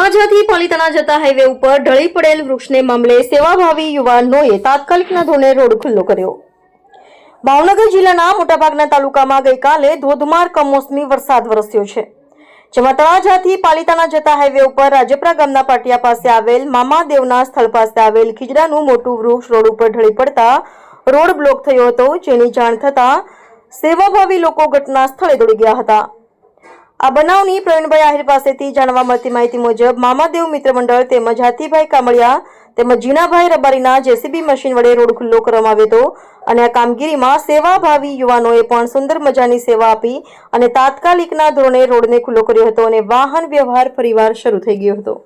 તળાજાથી પાલિતાણા જતા હાઈવે ઉપર ઢળી પડેલ વૃક્ષને મામલે સેવાભાવી યુવાનોએ તાત્કાલિકના ધોરણે રોડ ખુલ્લો કર્યો. ભાવનગર જિલ્લાના મોટાભાગના તાલુકામાં ગઈકાલે ધોધમાર કમોસમી વરસાદ વરસ્યો છે. જેમાં તળાજાથી પાલિતાણા જતા હાઈવે ઉપર રાજપરા ગામના પાટિયા પાસે આવેલ મામાદેવના સ્થળ પાસે આવેલ ખીજડાનું મોટું વૃક્ષ રોડ ઉપર ઢળી પડતા રોડ બ્લોક થયો હતો. જેની જાણ થતાં સેવાભાવી લોકો ઘટના સ્થળે દોડી ગયા હતા. આ બનાવની પ્રવીણભાઈ આહિર પાસેથી જાણવા મળતી માહિતી મુજબ મામાદેવ મિત્ર મંડળ તેમજ હાથીભાઈ કામળિયા તેમજ જીનાભાઈ રબારીના જેસીબી મશીન વડે રોડ ખુલ્લો કરવામાં આવ્યો હતો અને આ કામગીરીમાં સેવાભાવી યુવાનોએ પણ સુંદર મજાની સેવા આપી અને તાત્કાલિકના ધોરણે રોડને ખુલ્લો કર્યો હતો અને વાહન વ્યવહાર ફરીવાર શરૂ થઈ ગયો હતો.